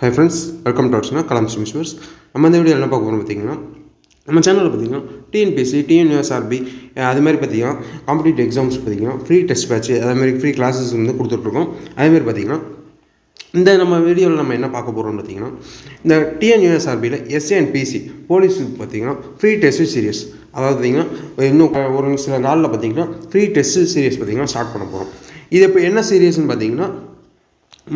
High friends welcome to அவர்ஸ்னா கலாம் மிஸ்வர்ஸ் நம்ம இந்த வீடியோ என்ன பார்க்க போகிறோம் பார்த்தீங்கன்னா நம்ம சேனலில் பார்த்தீங்கன்னா டிஎன்பிஎஸ்சி டிஎன்யூஎஸ்ஆர்பி அது மாதிரி பார்த்தீங்கன்னா காம்படிட்டிவ் எக்ஸாம்ஸ் பார்த்தீங்கன்னா ஃப்ரீ டெஸ்ட் பேட்ச் அதே மாதிரி ஃப்ரீ கிளாஸஸ் வந்து கொடுத்துட்ருக்கோம். அதேமாதிரி பார்த்தீங்கன்னா இந்த நம்ம வீடியோவில் நம்ம என்ன பார்க்க போகிறோம்னு பார்த்தீங்கன்னா இந்த டிஎன்யூஎஸ்ஆர்பியில் எஸ்ஏஎன்பிசி போலீஸுக்கு பார்த்தீங்கன்னா ஃப்ரீ டெஸ்ட் சீரியஸ் அதாவது பார்த்தீங்கன்னா இன்னும் ஒரு சில நாளில் பார்த்தீங்கன்னா ஃப்ரீ டெஸ்ட் சீரியஸ் பார்த்தீங்கன்னா ஸ்டார்ட் பண்ண போகிறோம் இது இப்போ என்ன சீரியஸ்னு பார்த்தீங்கன்னா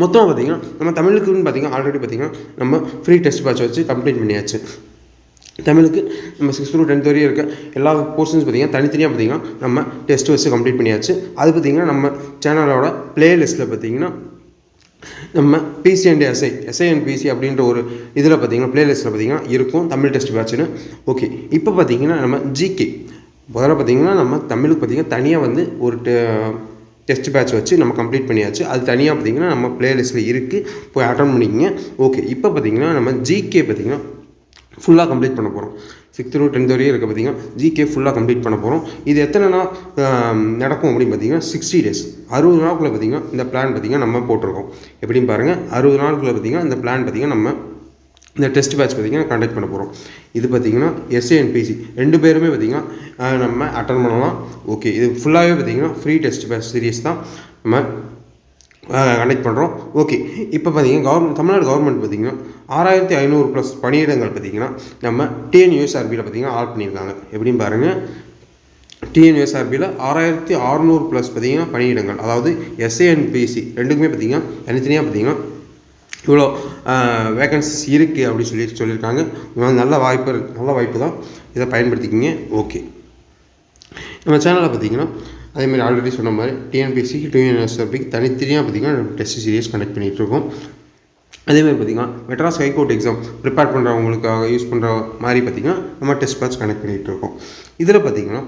மொத்தமாக பார்த்திங்கன்னா நம்ம தமிழுக்குன்னு பார்த்தீங்கன்னா ஆல்ரெடி பார்த்திங்கன்னா நம்ம ஃப்ரீ டெஸ்ட் பேட்ச் வச்சு கம்ப்ளீட் பண்ணியாச்சு. தமிழுக்கு நம்ம சிக்ஸ்த் டு டென்த் வரையும் இருக்க எல்லா போர்ஷன்ஸ் பார்த்தீங்கன்னா தனித்தனியாக பார்த்தீங்கன்னா நம்ம டெஸ்ட் வச்சு கம்ப்ளீட் பண்ணியாச்சு. அது பார்த்தீங்கன்னா நம்ம சேனலோட ப்ளேலிஸ்ட்டில் பார்த்தீங்கன்னா நம்ம PC and SI SI and PC அப்படின்ற ஒரு இதில் பார்த்தீங்கன்னா ப்ளேலிஸ்ட்டில் பார்த்தீங்கன்னா இருக்கும் தமிழ் டெஸ்ட் பேட்ச்னு ஓகே இப்போ பார்த்தீங்கன்னா நம்ம ஜிகே முதல்ல பார்த்தீங்கன்னா நம்ம தமிழுக்கு பார்த்தீங்கன்னா தனியாக வந்து ஒரு டெஸ்ட் பேட்ச் வச்சு நம்ம கம்ப்ளீட் பண்ணியாச்சு. அது தனியாக பார்த்திங்கன்னா நம்ம பிளேலிஸ்ட்டில் இருக்குது போய் அட்டன் பண்ணிக்கங்க. ஓகே இப்போ பார்த்தீங்கன்னா நம்ம ஜிகே பார்த்தீங்கன்னா ஃபுல்லாக கம்ப்ளீட் பண்ண போகிறோம் சிக்ஸ்த் டு டென்த் வரையும் இருக்க பார்த்தீங்கன்னா ஜிகே ஃபுல்லாக கம்ப்ளீட் பண்ண போகிறோம் இது எத்தனை நாள் நடக்கும் அப்படின்னு பார்த்தீங்கன்னா சிக்ஸ்டி டேஸ் அறுபது நாளுக்குள்ளே பார்த்தீங்கன்னா இந்த பிளான் பார்த்தீங்கன்னா நம்ம போட்டிருக்கோம். எப்படின்னு பாருங்கள் அறுபது நாளுக்குள்ளே பார்த்தீங்கன்னா இந்த பிளான் பார்த்தீங்கன்னா நம்ம இந்த டெஸ்ட் பேட்ச் பார்த்திங்கன்னா கண்டக்ட் பண்ண போகிறோம் இது பார்த்திங்கன்னா எஸ்ஏஎன்பிசி ரெண்டு பேருமே பார்த்திங்கன்னா நம்ம அட்டன் பண்ணலாம். ஓகே இது ஃபுல்லாகவே பார்த்திங்கன்னா ஃப்ரீ டெஸ்ட் பேட்ச் சீரியஸ் தான் நம்ம கண்டக்ட் பண்ணுறோம் ஓகே இப்போ பார்த்தீங்கன்னா கவர்மெண்ட் தமிழ்நாடு கவர்மெண்ட் பார்த்திங்கன்னா ஆறாயிரத்தி ஐநூறு ப்ளஸ் பணியிடங்கள் பார்த்திங்கன்னா நம்ம டிஎன்யூஎஸ்ஆர்பியில் பார்த்திங்கன்னா ஆட் பண்ணியிருக்காங்க. எப்படின்னு பாருங்கள் டிஎன்யூஎஸ்ஆர்பியில் ஆறாயிரத்தி அறநூறு ப்ளஸ் பார்த்திங்கன்னா பணியிடங்கள். அதாவது எஸ்ஏஎன்பிசி ரெண்டுக்குமே பார்த்திங்கன்னா தனித்தனியாக பார்த்திங்கன்னா இவ்வளோ வேகன்சிஸ் இருக்குது அப்படின்னு சொல்லி சொல்லியிருக்காங்க. நல்ல வாய்ப்பு நல்ல வாய்ப்பு தான். இதை பயன்படுத்திக்கிங்க. ஓகே. நம்ம சேனலில் பார்த்தீங்கன்னா அதேமாதிரி ஆல்ரெடி சொன்ன மாதிரி டிஎன்பிஎஸ்சி டிஎன்எஸ்ஆர்பிக்கு தனித்தனியாக பார்த்திங்கன்னா டெஸ்ட் சீரியஸ் கண்டக்ட் பண்ணிகிட்ருக்கோம் அதேமாதிரி பார்த்திங்கன்னா Madras high court exam prepare பண்ணுறவங்களுக்காக use பண்ணுற மாதிரி பார்த்திங்கன்னா நம்ம டெஸ்ட் பேட்ச் கனெக்ட் பண்ணிகிட்ருக்கோம் இதில் பார்த்திங்கன்னா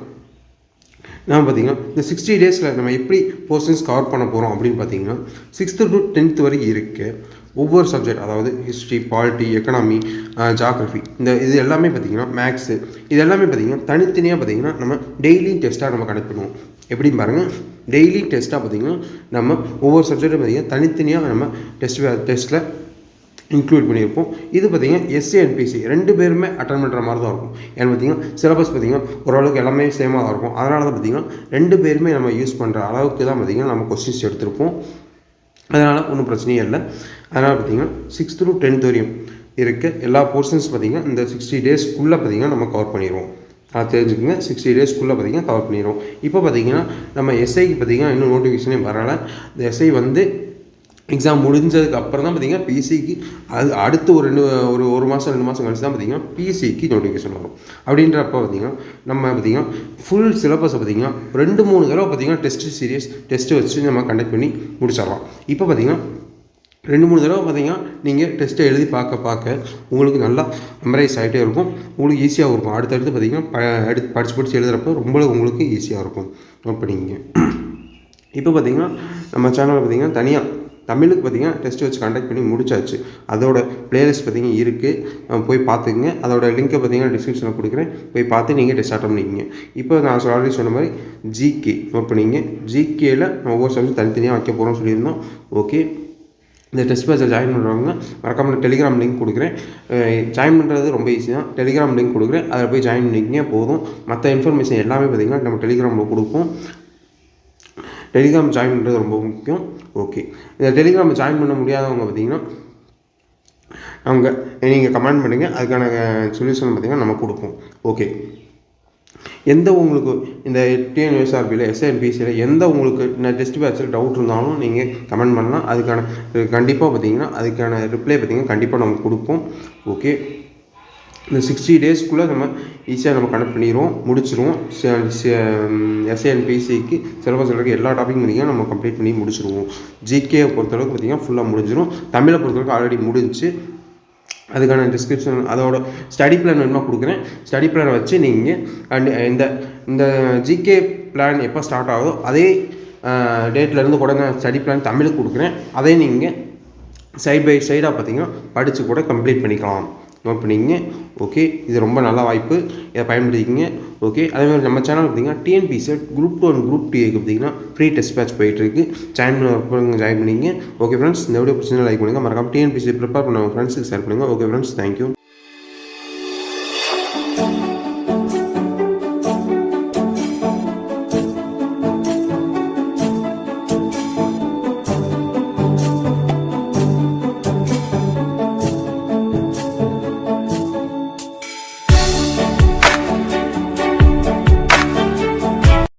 நம்ம பார்த்திங்கன்னா இந்த சிக்ஸ்டி டேஸில் நம்ம எப்படி போர்ஷன்ஸ் கவர் பண்ண போகிறோம் அப்படின்னு பார்த்தீங்கன்னா சிக்ஸ்த்து டு டென்த் வரைக்கும் இருக்குது ஒவ்வொரு சப்ஜெக்ட் அதாவது ஹிஸ்ட்ரி பாலிட்டி எக்கனாமி ஜாக்ரஃபி இந்த இது எல்லாமே பார்த்திங்கன்னா மேக்ஸு இது எல்லாமே பார்த்திங்கன்னா தனித்தனியாக பார்த்திங்கன்னா நம்ம டெய்லி டெஸ்ட்டாக நம்ம கனெக்ட் பண்ணுவோம். எப்படின்னு பாருங்கள் டெய்லி டெஸ்ட்டாக பார்த்திங்கன்னா நம்ம ஒவ்வொரு சப்ஜெக்ட்டும் பார்த்திங்கன்னா தனித்தனியாக நம்ம டெஸ்ட் டெஸ்ட்டில் இன்க்ளூட் பண்ணியிருப்போம். இது பார்த்திங்கன்னா எஸ்சி என்பிசி ரெண்டு பேருமே அட்டன் பண்ணுற மாதிரி தான் இருக்கும். ஏன்னு பார்த்தீங்கன்னா சிலபஸ் பார்த்திங்கன்னா ஓரளவுக்கு எல்லாமே சேமாக தான் இருக்கும். அதனால தான் பார்த்திங்கன்னா ரெண்டு பேருமே நம்ம யூஸ் பண்ணுற அளவுக்கு தான் பார்த்திங்கன்னா நம்ம கொஸ்டின்ஸ் எடுத்திருப்போம். அதனால் ஒன்றும் பிரச்சனையே இல்லை. அதனால் பார்த்திங்கன்னா சிக்ஸ்த் டு டென்த் வரையும் இருக்க. எல்லா போர்ஷன்ஸ் பார்த்திங்கன்னா இந்த சிக்ஸ்டி டேஸ்க்குள்ளே பார்த்திங்கன்னா நம்ம கவர் பண்ணிடுவோம் அதை தெரிஞ்சுக்கோங்க. சிக்ஸ்டி டேஸ்க்குள்ளே பார்த்திங்கன்னா கவர் பண்ணிடுவோம் இப்போ பார்த்திங்கன்னா நம்ம எஸ்ஐக்கு பார்த்திங்கன்னா இன்னும் நோட்டிஃபிகேஷனே வரலை. இந்த எஸ்ஐ வந்து எக்ஸாம் முடிஞ்சதுக்கு அப்புறம் தான் பார்த்தீங்கன்னா பிசிக்கு அது அடுத்து ஒரு ரெண்டு ஒரு ஒரு மாதம் ரெண்டு மாதம் கழிச்சு தான் பார்த்தீங்கன்னா பிசிக்கு நோட்டிஃபிகேஷன் வரும். அப்படின்றப்ப பார்த்தீங்கன்னா நம்ம பார்த்தீங்கன்னா ஃபுல் சிலபஸை பார்த்தீங்கன்னா ரெண்டு மூணு தடவை பார்த்தீங்கன்னா டெஸ்ட் சீரியஸ் டெஸ்ட்டு வச்சு நம்ம கண்டக்ட் பண்ணி முடிச்சிடலாம். இப்போ பார்த்தீங்கன்னா ரெண்டு மூணு தடவை பார்த்தீங்கன்னா நீங்கள் டெஸ்ட்டை எழுதி பார்க்க பார்க்க உங்களுக்கு நல்லா மெமரைஸ் ஆகிட்டே இருக்கும். உங்களுக்கு ஈஸியாகவும் இருக்கும். அடுத்தடுத்து பார்த்தீங்கன்னா ப எடுத்து படித்து படித்து எழுதுகிறப்ப ரொம்ப உங்களுக்கு ஈஸியாக இருக்கும். நோட் பண்ணிங்க இப்போ பார்த்தீங்கன்னா நம்ம சேனலில் பார்த்தீங்கன்னா தனியாக தமிழுக்கு பார்த்தீங்கன்னா டெஸ்ட் வச்சு கண்டக்ட் பண்ணி முடிச்சாச்சு. அதோட பிளேலிஸ்ட் பார்த்தீங்கன்னா இருக்குது போய் பார்த்துக்குங்க. அதோட லிங்க்கை பார்த்தீங்கன்னா டிஸ்கிரிப்ஷனில் கொடுக்குறேன். போய் பார்த்து நீங்கள் டெஸ்ட் ஆட்டம் பண்ணிக்கிங்க. இப்போ நான் ஆல்ரெடி சொன்ன மாதிரி ஜிகே நோட் பண்ணிங்க ஜிகேயில் ஒவ்வொரு சப்ஜெக்ட் தனித்தனியாக வைக்க போகிறோம்னு சொல்லியிருந்தோம். ஓகே இந்த டெஸ்ட் பேட்சில் ஜாயின் பண்ணுறவங்க மறக்காமல் டெலிகிராம் லிங்க் கொடுக்குறேன். ஜாயின் பண்ணுறது ரொம்ப ஈஸி தான். டெலிகிராம் லிங்க் கொடுக்குறேன். அதில் போய் ஜாயின் பண்ணிக்கிங்க. போதும். மற்ற இன்ஃபர்மேஷன் எல்லாமே பார்த்திங்கன்னா நம்ம டெலிகிராமில் கொடுப்போம். டெலிகிராம் ஜாயின் பண்ணுறது ரொம்ப முக்கியம். ஓகே இந்த டெலிகிராம் ஜாயின் பண்ண முடியாதவங்க பார்த்தீங்கன்னா அவங்க நீங்கள் கமெண்ட் பண்ணுங்கள் அதுக்கான சொல்யூஷன் பார்த்திங்கன்னா நம்ம கொடுப்போம். ஓகே எந்த உங்களுக்கு இந்த டிஎன்எஸ்ஆர்பியில் எஸ்என்பிசியில் எந்த உங்களுக்கு இந்த டெஸ்ட் பேட்சில் டவுட் இருந்தாலும் நீங்கள் கமெண்ட் பண்ணலாம். அதுக்கான கண்டிப்பாக பார்த்தீங்கன்னா அதுக்கான ரிப்ளை பார்த்தீங்கன்னா கண்டிப்பாக நம்ம கொடுப்போம். ஓகே இந்த சிக்ஸ்டி டேஸ்க்குள்ளே நம்ம ஈஸியாக நம்ம கனெக்ட் பண்ணிடுவோம் முடிச்சிடுவோம் எஸ்ஏஎன்பிசிக்கு சிலபஸ் இருக்க எல்லா டாப்பிக்கும் பார்த்திங்கன்னா நம்ம கம்ப்ளீட் பண்ணி முடிச்சிடுவோம் ஜிகே பொறுத்தளவுக்கு பார்த்திங்கன்னா ஃபுல்லாக முடிஞ்சிடும் தமிழை பொறுத்தளவுக்கு ஆல்ரெடி முடிஞ்சு. அதுக்கான டிஸ்கிரிப்ஷன் அதோட ஸ்டடி பிளான் வேணுமா கொடுக்குறேன். ஸ்டடி பிளானை வச்சு நீங்கள் அண்ட் இந்த இந்த ஜிகே பிளான் எப்போ ஸ்டார்ட் ஆகுதோ அதே டேட்லேருந்து கூட நான் ஸ்டடி பிளான் தமிழுக்கு கொடுக்குறேன். அதே நீங்கள் சைட் பை சைடாக பார்த்தீங்கன்னா படித்து கூட கம்ப்ளீட் பண்ணிக்கலாம். நோட் பண்ணிக்கங்க. ஓகே இது ரொம்ப நல்ல வாய்ப்பு. இதை பயன்படுத்திக்கங்க. ஓகே அதே மாதிரி நம்ம சேனல் பார்த்தீங்கன்னா TNPSC group two and group டிஏக்கு பார்த்தீங்கன்னா ஃப்ரீ டெஸ்ட் பேட்ச் போயிட்டுருக்கு. ஜாயின் பண்ண ஜாயின் பண்ணிங்க ஓகே ஃப்ரெண்ட்ஸ் இந்த வீடியோ பிடிச்சிருந்தா லைக் பண்ணுங்கள் மறக்காம டிஎன்பிசி ப்ரிப்பேர் பண்ண ஃப்ரெண்ட்ஸுக்கு ஷேர் பண்ணுங்கள் ஓகே ஃப்ரெண்ட்ஸ் தேங்க்யூ